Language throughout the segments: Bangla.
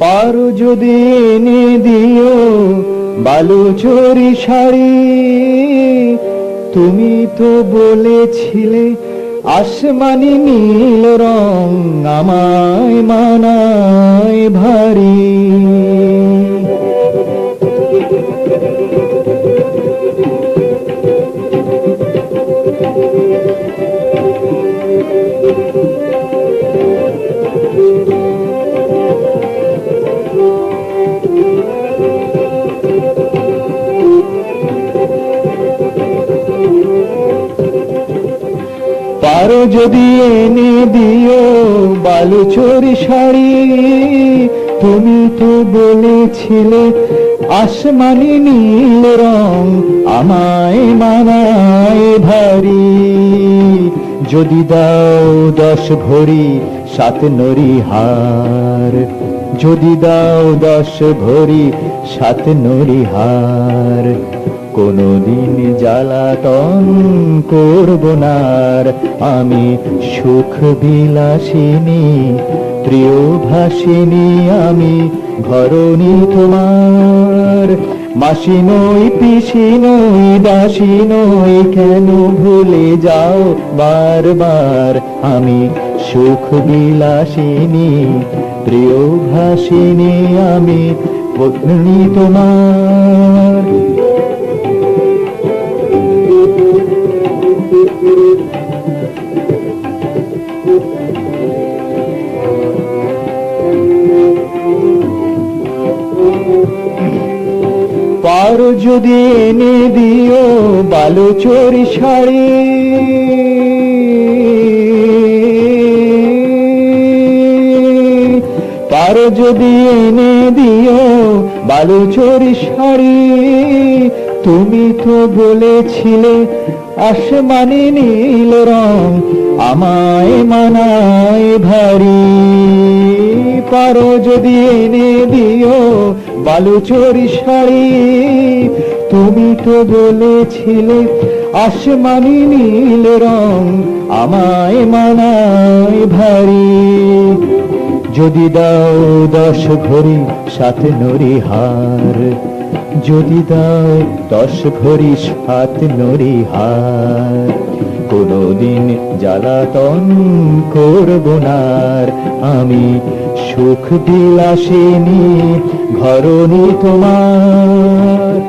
পারো যদি এনে দিও বালুচরি শাড়ি। তুমি তো বলেছিলে আসমানি নীল রং আমায় মানায় ভারী। পারো যদি এনে দিও বালুচরি শাড়ি তুমি তো বলেছিলে আসমানি নীল রং আমায় মানায় ভারী। যদি দাও দশ ভরি সাত নরি হার। যদি দাও দশ ভরি সাত নরি হার। কোনদিন জ্বালাতন করব না আমি সুখ বিলাসিনী প্রিয় ভাসিনী, আমি ঘরণী তোমার। মাসি নই, পিসি নই, দাসী নই, কেন ভুলে যাও বারবার? আমি সুখ বিলাসিনী, প্রিয় ভাসিনী, আমি পত্নী তোমার। পারো যদি এনে দিও বালুচরি শাড়ি। পারো যদি এনে দিও বালুচরি শাড়ি, তুমি তো বলেছিলে আসমানি নীল রং আমায় মানায় বালুচরি শাড়ি, তুমি তো বলেছিলে আসমানি নীল রং আমায় মানায় ভারী। যদি দাও দশ ঘড়ি সাথে নরি হার যদি দাও দশ ভরি সাত নড়ি হার কোনদিন জ্বালাতন করব না আমি সুখ বিলাসিনী ঘরণী তোমার।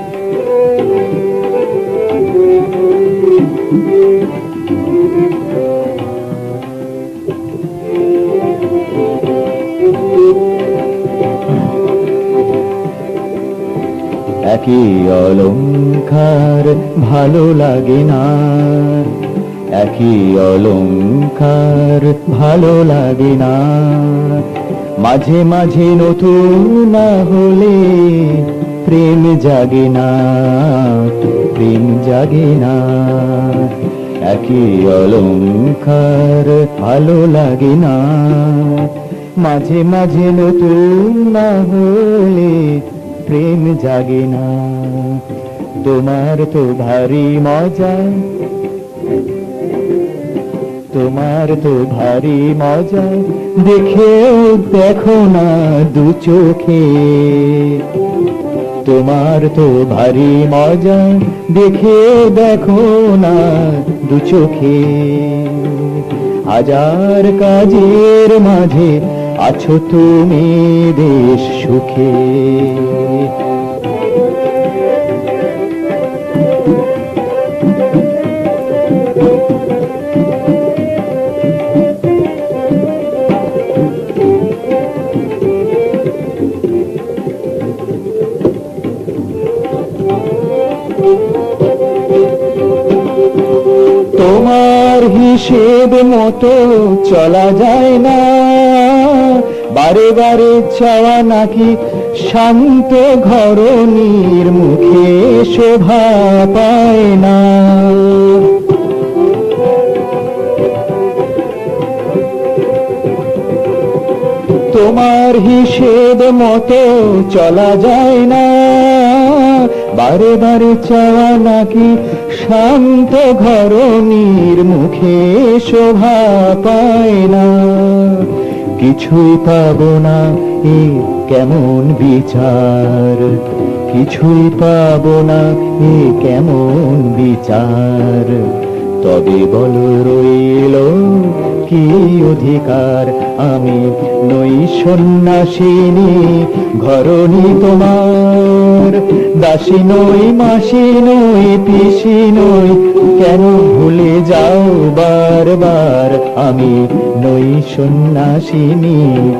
একই অলংকার ভালো লাগে না। একই অলংকার ভালো লাগে না। মাঝে মাঝে নতুন না হলে প্রেম জাগে না, প্রেম জাগে না। একই অলংকার ভালো লাগে না। মাঝে মাঝে নতুন না হলে প্রেম জাগে না। তোমার তো ভারী মজা। তোমার তো ভারী মজা। দেখেও দেখো না দু চোখে। তোমার তো ভারী মজা। দেখে দেখো না দু চোখে। হাজার কাজের মাঝে আছো তুমি দেশ সুখে। হিসেব মতো চলা যায় না। বারে বারে চাওয়া নাকি শান্ত ঘরণীর মুখে শোভা পায় না। তোমার হিসেব মতো চলা যায় না। বারে বারে চাওয়া নাকি? শান্ত ঘরণীর মুখে শোভা পায় না। কিছুই পাবো না এ কেমন বিচার? কিছুই পাবো না এ কেমন বিচার? তবে বল রইল কি অধিকার? আমি নই সন্ন্যাসিনী, ঘরণী তোমার। দাসী নই মাসি নই পিসি নই কেন ভুলে যাও বারবার? আমি নই সন্ন্যাসিনী